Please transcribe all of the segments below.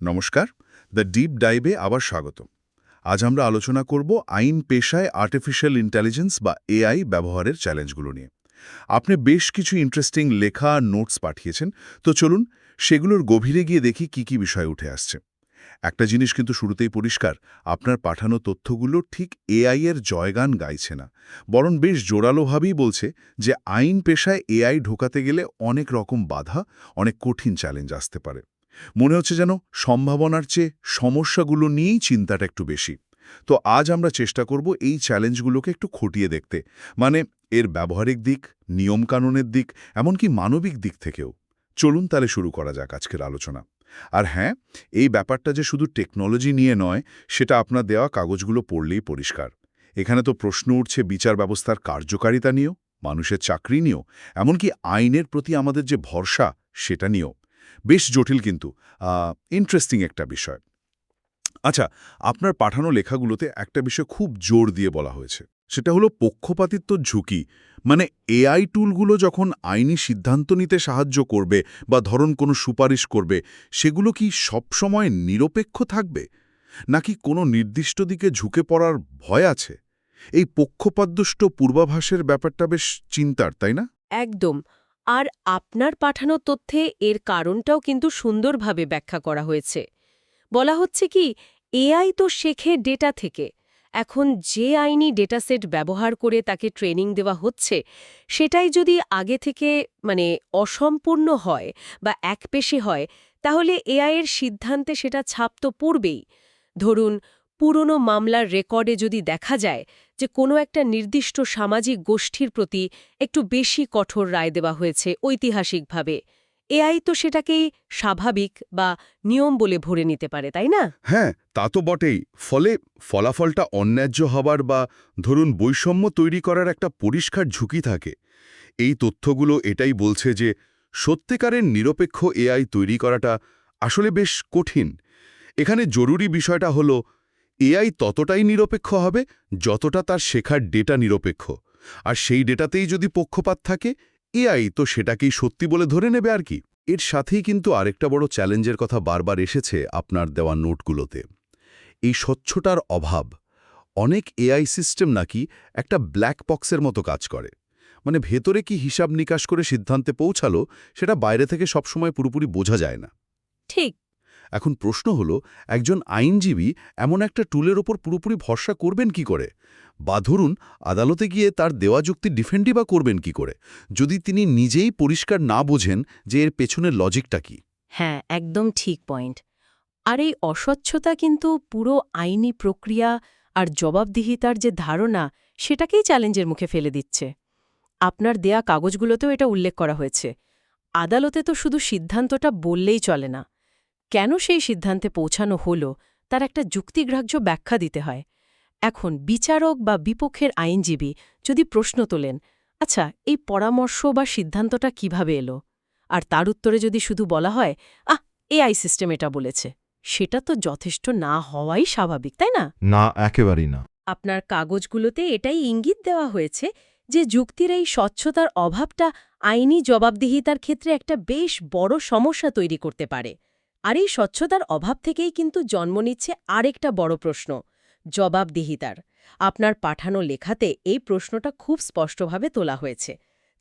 নমস্কার, the deep ডাইভে আবার স্বাগত আজ আমরা আলোচনা করব আইন পেশায় আর্টিফিশিয়াল ইন্টেলিজেন্স বা এআই ব্যবহারের চ্যালেঞ্জগুলো নিয়ে। আপনি বেশ কিছু ইন্টারেস্টিং লেখা নোটস পাঠিয়েছেন, তো চলুন সেগুলোর গভীরে গিয়ে দেখি কি কি বিষয় উঠে আসছে। একটা জিনিস কিন্তু শুরুতেই পরিষ্কার, আপনার পাঠানো তথ্যগুলো ঠিক এআই এর জয়গান গাইছে না, বরং বেশ জোরালোভাবেই বলছে যে আইন পেশায় এআই ঢোকাতে গেলে অনেক রকম বাধা, অনেক কঠিন চ্যালেঞ্জ আসতে পারে। মনে হচ্ছে যেন সম্ভাবনার চেয়ে সমস্যাগুলো নিয়েই চিন্তাটা একটু বেশি। তো আজ আমরা চেষ্টা করব এই চ্যালেঞ্জগুলোকে একটু খটিয়ে দেখতে। মানে এর ব্যবহারিক দিক, নিয়মকানুনের দিক, এমনকি মানবিক দিক থেকেও। চলুন তাহলে শুরু করা যাক আজকের আলোচনা। আর হ্যাঁ এই ব্যাপারটা যে শুধু টেকনোলজি নিয়ে নয়, সেটা আপনার দেওয়া কাগজগুলো পড়লেই পরিষ্কার। এখানে তো প্রশ্ন উঠছে বিচার ব্যবস্থার কার্যকারিতা নিয়েও, মানুষের চাকরি নিয়েও, এমনকি আইনের প্রতি আমাদের যে ভরসা, সেটা নিয়েও। বেশ জটিল কিন্তু ইন্টারেস্টিং একটা বিষয়। আচ্ছা আপনার পাঠানো লেখাগুলোতে একটা বিষয় খুব জোর দিয়ে বলা হয়েছে। সেটা হলো পক্ষপাতিত্ব ঝুঁকি। মানে এআই টুলগুলো যখন আইনি সিদ্ধান্ত নিতে সাহায্য করবে বা ধরন কোনো সুপারিশ করবে, সেগুলো কি সবসময় নিরপেক্ষ থাকবে? নাকি কোনো নির্দিষ্ট দিকে ঝুঁকে পড়ার ভয় আছে? এই পক্ষপাতদুষ্ট পূর্বাভাসের ব্যাপারটা বেশ চিন্তার, তাই না? একদম। আর আপনার পাঠানো তথ্যে এর কারণটাও কিন্তু সুন্দরভাবে ব্যাখ্যা করা হয়েছে। বলা হচ্ছে কি, এআই তো শেখে ডেটা থেকে। এখন যে আইনি ডেটাসেট ব্যবহার করে তাকে ট্রেনিং দেওয়া হচ্ছে, সেটাই যদি আগে থেকে মানে অসম্পূর্ণ হয় বা একপেশে হয়, তাহলে এআইয়ের সিদ্ধান্তে সেটা ছাপ তো পড়বেই। ধরুন পুরনো মামলার রেকর্ডে যদি দেখা যায় যে কোনো একটা নির্দিষ্ট সামাজিক গোষ্ঠীর প্রতি একটু বেশি কঠোর রায় দেওয়া হয়েছে ঐতিহাসিকভাবে, এআই তো সেটাকেই স্বাভাবিক বা নিয়ম বলে ভরে নিতে পারে, তাই না? হ্যাঁ তা তো বটেই। ফলে ফলাফলটা অন্যায্য হবার বা ধরুন বৈষম্য তৈরি করার একটা পরিষ্কার ঝুঁকি থাকে। এই তথ্যগুলো এটাই বলছে যে সত্যিকারের নিরপেক্ষ এআই তৈরি করাটা আসলে বেশ কঠিন। এখানে জরুরি বিষয়টা হলো এআই ততটাই নিরপেক্ষ হবে যতটা তার শেখার ডেটা নিরপেক্ষ। আর সেই ডেটাতেই যদি পক্ষপাত থাকে, এআই তো সেটাকেই সত্যি বলে ধরে নেবে আর কি। এর সাথেই কিন্তু আরেকটা বড় চ্যালেঞ্জের কথা বারবার এসেছে আপনার দেওয়া নোটগুলোতে। এই স্বচ্ছতার অভাব। অনেক এআই সিস্টেম নাকি একটা ব্ল্যাক বক্সের মতো কাজ করে। মানে ভেতরে কি হিসাব নিকাশ করে সিদ্ধান্তে পৌঁছালো, সেটা বাইরে থেকে সবসময় পুরোপুরি বোঝা যায় না। ঠিক। এখন প্রশ্ন হলো, একজন আইনজীবী এমন একটা টুলের ওপর পুরোপুরি ভরসা করবেন কি করে? বা ধরুন, আদালতে গিয়ে তার দেওয়া যুক্তি ডিফেন্ডই বা করবেন কি করে? যদি তিনি নিজেই পরিষ্কার না বোঝেন যে এর পেছনের লজিকটা কি? হ্যাঁ একদম ঠিক পয়েন্ট আর এই অস্বচ্ছতা কিন্তু পুরো আইনি প্রক্রিয়া আর জবাবদিহিতার যে ধারণা, সেটাকেই চ্যালেঞ্জের মুখে ফেলে দিচ্ছে। আপনার দেয়া কাগজগুলোতেও এটা উল্লেখ করা হয়েছে। আদালতে তো শুধু সিদ্ধান্তটা বললেই চলে না। কেন সেই সিদ্ধান্তে পৌঁছানো হলো তার একটা যুক্তিগ্রাহ্য ব্যাখ্যা দিতে হয়। এখন বিচারক বা বিপক্ষের আইনজীবী যদি প্রশ্ন তোলেন আচ্ছা এই পরামর্শ বা সিদ্ধান্তটা কীভাবে এলো? আর তার উত্তরে যদি শুধু বলা হয় আহ এআই সিস্টেম এটা বলেছে। সেটা তো যথেষ্ট না হওয়াই স্বাভাবিক তাই না? না একেবারেই না। আপনার কাগজগুলোতে এটাই ইঙ্গিত দেওয়া হয়েছে যে যুক্তির এই স্বচ্ছতার অভাবটা আইনি জবাবদিহিতার ক্ষেত্রে একটা বেশ বড় সমস্যা তৈরি করতে পারে। আর এই স্বচ্ছতার অভাব থেকেই কিন্তু জন্ম নিচ্ছে আরেকটা বড় প্রশ্ন জবাবদিহিতার। আপনার পাঠানো লেখাতে এই প্রশ্নটা খুব স্পষ্টভাবে তোলা হয়েছে।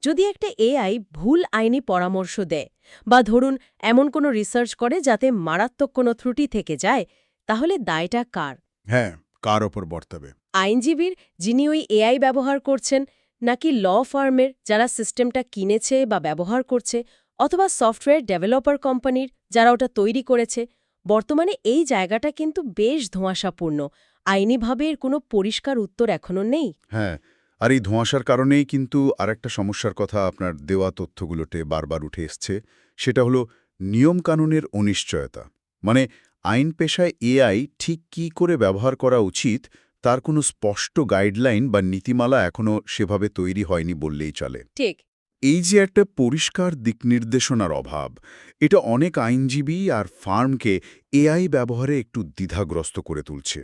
যদি একটা এআই ভুল আইনি পরামর্শ দেয় বা ধরুন এমন কোনো রিসার্চ করে যাতে মারাত্মক কোনো ত্রুটি থেকে যায় তাহলে দায়টা কার? হ্যাঁ কার ওপর বর্তাবে? আইনজীবীর যিনি ওই এআই ব্যবহার করছেন নাকি ল ফার্মের যারা সিস্টেমটা কিনেছে বা ব্যবহার করছে অথবা সফটওয়্যার ডেভেলপার কোম্পানির যারা ওটা তৈরি করেছে বর্তমানে এই জায়গাটা কিন্তু বেশ ধোঁয়াশাপূর্ণ। আইনিভাবে এর কোনো পরিষ্কার উত্তর এখনও নেই। হ্যাঁ আর এই ধোঁয়াশার কারণেই কিন্তু আরেকটা সমস্যার কথা আপনার দেওয়া তথ্যগুলোতে বারবার উঠে এসছে সেটা হলো নিয়মকানুনের অনিশ্চয়তা। মানে আইন পেশায় এআই ঠিক কি করে ব্যবহার করা উচিত তার কোনো স্পষ্ট গাইডলাইন বা নীতিমালা এখনও সেভাবে তৈরি হয়নি বললেই চলে। ঠিক এই যে একটা পরিষ্কার দিকনির্দেশনার অভাব, এটা অনেক আইনজীবী আর ফার্মকে এআই ব্যবহারে একটু দ্বিধাগ্রস্ত করে তুলছে।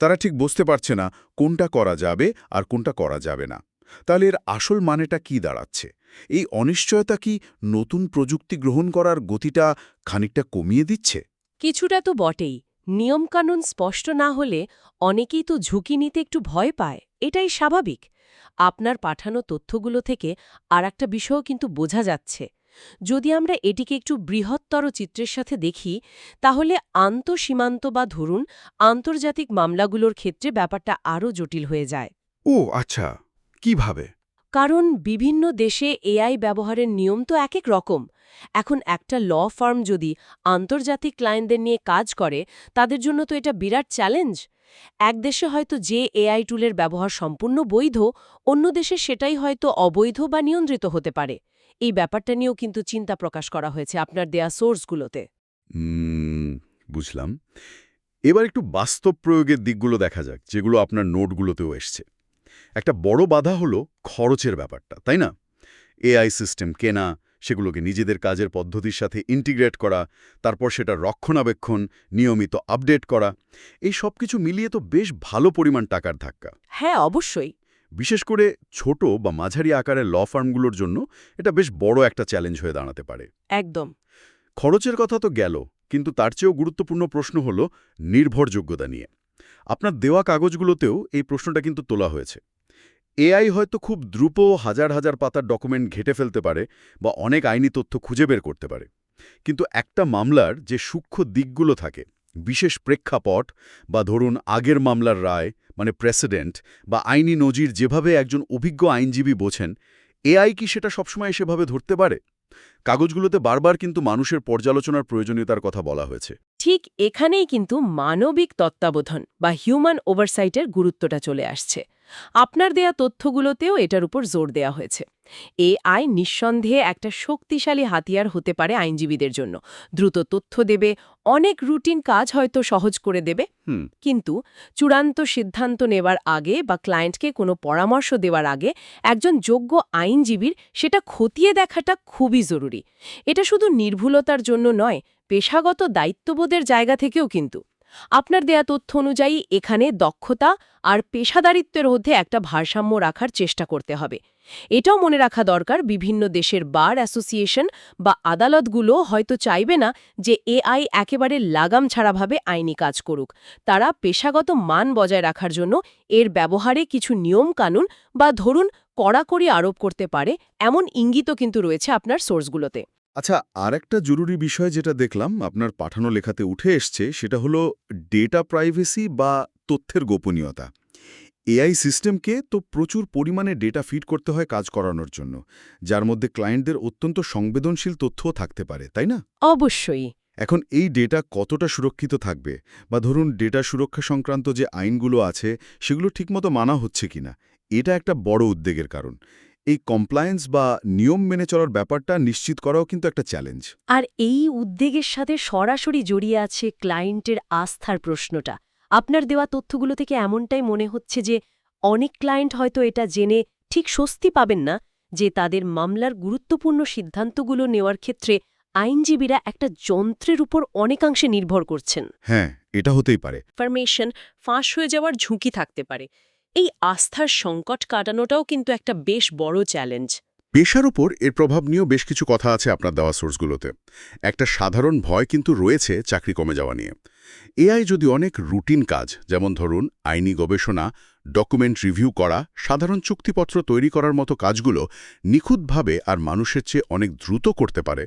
তারা ঠিক বুঝতে পারছে না কোনটা করা যাবে আর কোনটা করা যাবে না। তাহলে এর আসল মানেটা কি দাঁড়াচ্ছে? এই অনিশ্চয়তা কি নতুন প্রযুক্তি গ্রহণ করার গতিটা খানিকটা কমিয়ে দিচ্ছে? কিছুটা তো বটেই। নিয়মকানুন স্পষ্ট না হলে অনেকেই তো ঝুঁকি নিতে একটু ভয় পায়। এটাই স্বাভাবিক। আপনার পাঠানো তথ্যগুলো থেকে আর একটা বিষয়ও কিন্তু বোঝা যাচ্ছে। যদি আমরা এটিকে একটু বৃহত্তর চিত্রের সাথে দেখি তাহলে আন্তঃসীমান্ত বা ধরুন আন্তর্জাতিক মামলাগুলোর ক্ষেত্রে ব্যাপারটা আরও জটিল হয়ে যায়। ও আচ্ছা। কীভাবে? কারণ বিভিন্ন দেশে এআই ব্যবহারের নিয়ম তো এক এক রকম। এখন একটা ল ফার্ম যদি আন্তর্জাতিক ক্লায়েন্টদের নিয়ে কাজ করে তাদের জন্য তো এটা বিরাট চ্যালেঞ্জ। এক দেশে হয়তো যে এআই টুলের ব্যবহার সম্পূর্ণ বৈধ, অন্য দেশে সেটাই হয়তো অবৈধ বা নিয়ন্ত্রিত হতে পারে। এই ব্যাপারটা নিয়েও কিন্তু চিন্তা প্রকাশ করা হয়েছে আপনার দেয়া সোর্সগুলোতে। বুঝলাম। এবার একটু বাস্তব প্রয়োগের দিকগুলো দেখা যাক, যেগুলো আপনার নোটগুলোতেও এসছে। একটা বড় বাধা হলো খরচের ব্যাপারটা, তাই না? এআই সিস্টেম কেনা সেগুলোকে নিজেদের কাজের পদ্ধতির সাথে ইন্টিগ্রেট করা তারপর সেটা রক্ষণাবেক্ষণ নিয়মিত আপডেট করা এই সব কিছু মিলিয়ে তো বেশ ভালো পরিমাণ টাকার ধাক্কা। হ্যাঁ অবশ্যই। বিশেষ করে ছোট বা মাঝারি আকারের ল ফার্মগুলোর জন্য এটা বেশ বড় একটা চ্যালেঞ্জ হয়ে দাঁড়াতে পারে। একদম। খরচের কথা তো গেল কিন্তু তার চেয়েও গুরুত্বপূর্ণ প্রশ্ন হল নির্ভরযোগ্যতা নিয়ে। আপনার দেওয়া কাগজগুলোতেও এই প্রশ্নটা কিন্তু তোলা হয়েছে। এআই হয়তো খুব দ্রুত হাজার হাজার পাতার ডকুমেন্ট ঘেটে ফেলতে পারে বা অনেক আইনি তথ্য খুঁজে বের করতে পারে। কিন্তু একটা মামলার যে সূক্ষ্ম দিকগুলো থাকে, বিশেষ প্রেক্ষাপট বা ধরুন আগের মামলার রায় মানে প্রেসিডেন্ট বা আইনি নজির যেভাবে একজন অভিজ্ঞ আইনজীবী বোঝেন, এআই কি সেটা সবসময় সেভাবে ধরতে পারে? কাগজগুলোতে বারবার কিন্তু মানুষের পর্যালোচনার প্রয়োজনীয়তার কথা বলা হয়েছে। ঠিক এখানেই কিন্তু মানবিক তত্ত্বাবধান বা হিউম্যান ওভারসাইটের গুরুত্বটা চলে আসছে। আপনার দেয়া তথ্যগুলোতেও এটার উপর জোর দেয়া হয়েছে। এআই নিঃসন্দেহে একটা শক্তিশালী হাতিয়ার হতে পারে আইনজীবীদের জন্য। দ্রুত তথ্য দেবে অনেক রুটিন কাজ হয়তো সহজ করে দেবে। কিন্তু চূড়ান্ত সিদ্ধান্ত নেবার আগে বা ক্লায়েন্টকে কোনো পরামর্শ দেওয়ার আগে একজন যোগ্য আইনজীবীর সেটা খতিয়ে দেখাটা খুবই জরুরি। এটা শুধু নির্ভুলতার জন্য নয় পেশাগত দায়িত্ববোধের জায়গা থেকেও কিন্তু। আপনার দেয়া তথ্য অনুযায়ী এখানে দক্ষতা আর পেশাদারিত্বের মধ্যে একটা ভারসাম্য রাখার চেষ্টা করতে হবে। এটাও মনে রাখা দরকার, বিভিন্ন দেশের বার অ্যাসোসিয়েশন বা আদালতগুলো হয়তো চাইবে না যে এআই একেবারে লাগাম ছাড়াভাবে আইনি কাজ করুক। তারা পেশাগত মান বজায় রাখার জন্য এর ব্যবহারে কিছু নিয়ম কানুন বা ধরুন কড়াকড়ি আরোপ করতে পারে, এমন ইঙ্গিতও কিন্তু রয়েছে আপনার সোর্সগুলোতে। আচ্ছা আর একটা জরুরি বিষয় যেটা দেখলাম আপনার পাঠানো লেখাতে উঠে এসছে সেটা হলো ডেটা প্রাইভেসি বা তথ্যের গোপনীয়তা। এআই সিস্টেমকে তো প্রচুর পরিমাণে ডেটা ফিড করতে হয় কাজ করানোর জন্য যার মধ্যে ক্লায়েন্টদের অত্যন্ত সংবেদনশীল তথ্যও থাকতে পারে তাই না? অবশ্যই। এখন এই ডেটা কতটা সুরক্ষিত থাকবে? বা ধরুন ডেটা সুরক্ষা সংক্রান্ত যে আইনগুলো আছে সেগুলো ঠিকমতো মানা হচ্ছে কিনা? এটা একটা বড় উদ্বেগের কারণ। এই কমপ্লায়েন্স বা নিয়ম মেনে চলার ব্যাপারটা নিশ্চিত করাও কিন্তু একটা চ্যালেঞ্জ আর এই উদ্বেগের সাথে সরাসরি জড়িয়ে আছে ক্লায়েন্টের আস্থার প্রশ্নটা। আপনার দেওয়া তথ্যগুলো থেকে এমনটাই মনে হচ্ছে যে অনেক ক্লায়েন্ট হয়তো এটা জেনে ঠিক স্বস্তি পাবেন না যে তাদের মামলার গুরুত্বপূর্ণ সিদ্ধান্তগুলো নেওয়ার ক্ষেত্রে আইনজীবীরা একটা যন্ত্রের উপর অনেকাংশে নির্ভর করছেন। হ্যাঁ এটা হতেই পারে। ইনফরমেশন ফাঁস হয়ে যাওয়ার ঝুঁকি থাকতে পারে। এই আস্থার সংকট কাটানোটাও কিন্তু একটা বেশ বড় চ্যালেঞ্জ পেশার উপর এর প্রভাব নিয়েও বেশ কিছু কথা আছে আপনার দেওয়া সোর্সগুলোতে একটা সাধারণ ভয় কিন্তু রয়েছে চাকরি কমে যাওয়া নিয়ে। এআই যদি অনেক রুটিন কাজ, যেমন ধরুন আইনি গবেষণা ডকুমেন্ট রিভিউ করা, সাধারণ চুক্তিপত্র তৈরি করার মতো কাজগুলো নিখুঁতভাবে আর মানুষের চেয়ে অনেক দ্রুত করতে পারে,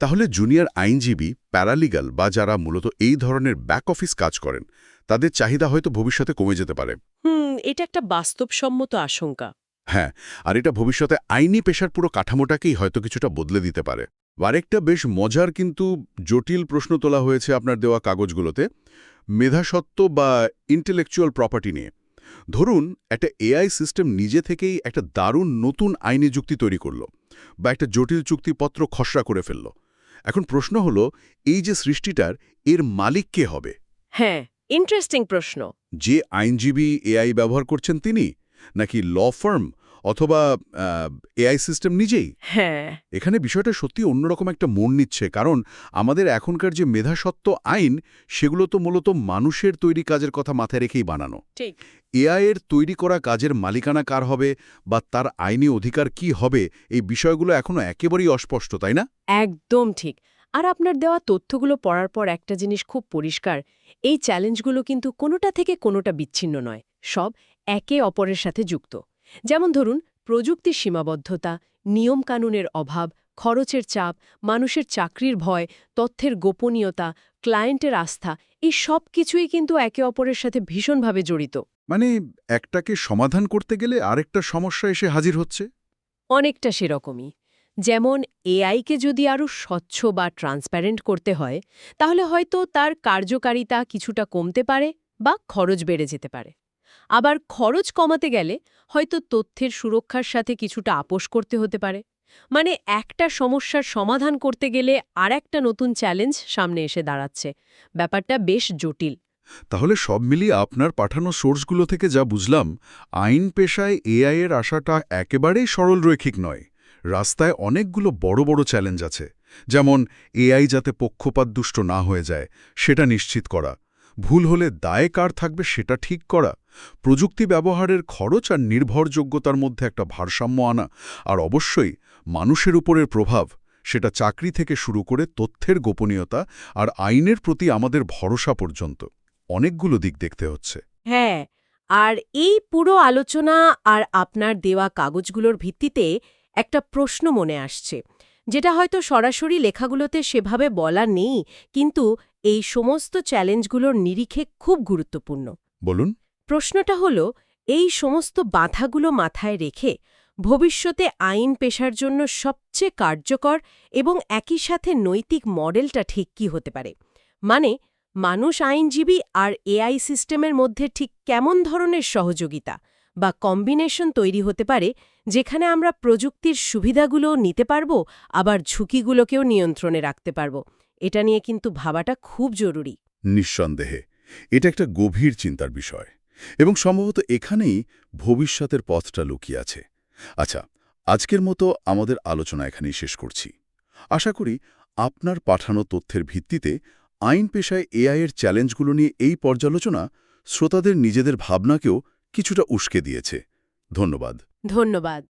তাহলে জুনিয়র আইনজীবী প্যারালিগাল বা যারা মূলত এই ধরনের ব্যাক অফিস কাজ করেন তাদের চাহিদা হয়তো ভবিষ্যতে কমে যেতে পারে। হুম এটা একটা বাস্তবসম্মত আশঙ্কা। হ্যাঁ আর এটা ভবিষ্যতে আইনি পেশার পুরো কাঠামোটাকেই হয়তো কিছুটা বদলে দিতে পারে। আরেকটা বেশ মজার কিন্তু জটিল প্রশ্ন তোলা হয়েছে আপনার দেওয়া কাগজগুলোতে মেধাসত্ব বা ইন্টেলেকচুয়াল প্রপার্টি নিয়ে। ধরুন একটা এআই সিস্টেম নিজে থেকেই একটা দারুণ নতুন আইনি যুক্তি তৈরি করল বা একটা জটিল চুক্তিপত্র খসড়া করে ফেলল। এখন প্রশ্ন হলো এই যে সৃষ্টিটার এর মালিক কে হবে? হ্যাঁ ইন্টারেস্টিং প্রশ্ন। যে আইনজীবী এআই ব্যবহার করছেন তিনি নাকি ল ফার্ম অথবা এআই সিস্টেম নিজেই? হ্যাঁ। এখানে বিষয়টা সত্যি অন্যরকম একটা মন নিচ্ছে কারণ আমাদের এখনকার যে মেধাসত্ব আইন সেগুলো তো মূলত মানুষের তৈরি কাজের কথা মাথায় রেখেই বানানো। ঠিক। এআই এর তৈরি করা কাজের মালিকানা কার হবে বা তার আইনি অধিকার কি হবে এই বিষয়গুলো এখনও একেবারেই অস্পষ্ট তাই না? একদম ঠিক। আর আপনার দেওয়া তথ্যগুলো পড়ার পর একটা জিনিস খুব পরিষ্কার এই চ্যালেঞ্জগুলো কিন্তু কোনোটা থেকে কোনোটা বিচ্ছিন্ন নয় সব একে অপরের সাথে যুক্ত। যেমন ধরুন প্রযুক্তির সীমাবদ্ধতা নিয়মকানুনের অভাব খরচের চাপ মানুষের চাকরির ভয় তথ্যের গোপনীয়তা ক্লায়েন্টের আস্থা এই সব কিছুই কিন্তু একে অপরের সাথে ভীষণভাবে জড়িত। মানে একটাকে সমাধান করতে গেলে আরেকটা সমস্যা এসে হাজির হচ্ছে? অনেকটা সেরকমই। যেমন এআইকে যদি আরও স্বচ্ছ বা ট্রান্সপ্যারেন্ট করতে হয়, তাহলে হয়তো তার কার্যকারিতা কিছুটা কমতে পারে বা খরচ বেড়ে যেতে পারে। আবার খরচ কমাতে গেলে হয়তো তথ্যের সুরক্ষার সাথে কিছুটা আপোষ করতে হতে পারে। মানে একটা সমস্যার সমাধান করতে গেলে আর একটা নতুন চ্যালেঞ্জ সামনে এসে দাঁড়াচ্ছে। ব্যাপারটা বেশ জটিল। তাহলে সব মিলিয়ে আপনার পাঠানো সোর্সগুলো থেকে যা বুঝলাম, আইন পেশায় এআই এর আশাটা একেবারেই সরলরৈখিক নয়। রাস্তায় অনেকগুলো বড় বড় চ্যালেঞ্জ আছে। যেমন, এআই যাতে পক্ষপাতদুষ্ট না হয়ে যায়, সেটা নিশ্চিত করা। ভুল হলে দায় কার থাকবে সেটা ঠিক করা। প্রযুক্তি ব্যবহারের খরচ আর নির্ভরযোগ্যতার মধ্যে একটা ভারসাম্য আনা। আর অবশ্যই, মানুষের উপরের প্রভাব, সেটা চাকরি থেকে শুরু করে তথ্যের গোপনীয়তা আর আইনের প্রতি আমাদের ভরসা পর্যন্ত। অনেকগুলো দিক দেখতে হচ্ছে। হ্যাঁ আর এই পুরো আলোচনা আর আপনার দেওয়া কাগজগুলোর ভিত্তিতে একটা প্রশ্ন মনে আসছে যেটা হয়তো সরাসরি লেখাগুলোতে সেভাবে বলা নেই কিন্তু এই সমস্ত চ্যালেঞ্জগুলোর নিরিখে খুব গুরুত্বপূর্ণ। বলুন। প্রশ্নটা হল এই সমস্ত বাধাগুলো মাথায় রেখে ভবিষ্যতে আইন পেশার জন্য সবচেয়ে কার্যকর এবং একই সাথে নৈতিক মডেলটা ঠিক কি হতে পারে? মানে মানুষ আইনজীবী আর এআই সিস্টেমের মধ্যে ঠিক কেমন ধরনের সহযোগিতা? বা কম্বিনেশন তৈরি হতে পারে, যেখানে আমরা প্রযুক্তির সুবিধাগুলো নিতে পারব, আবার ঝুঁকিগুলোকেও নিয়ন্ত্রণে রাখতে পারব। এটা নিয়ে কিন্তু ভাবাটা খুব জরুরি। নিঃসন্দেহে, এটা একটা গভীর চিন্তার বিষয় এবং সম্ভবত এখানেই ভবিষ্যতের পথটা লুকিয়ে আছে। আচ্ছা আজকের মতো আমাদের আলোচনা এখানেই শেষ করছি। আশা করি আপনার পাঠানো তথ্যের ভিত্তিতে আইন পেশায় এআই এর চ্যালেঞ্জগুলো নিয়ে এই পর্যালোচনা শ্রোতাদের নিজেদের ভাবনাকেও কিছুটা উস্কে দিয়েছে। ধন্যবাদ। ধন্যবাদ।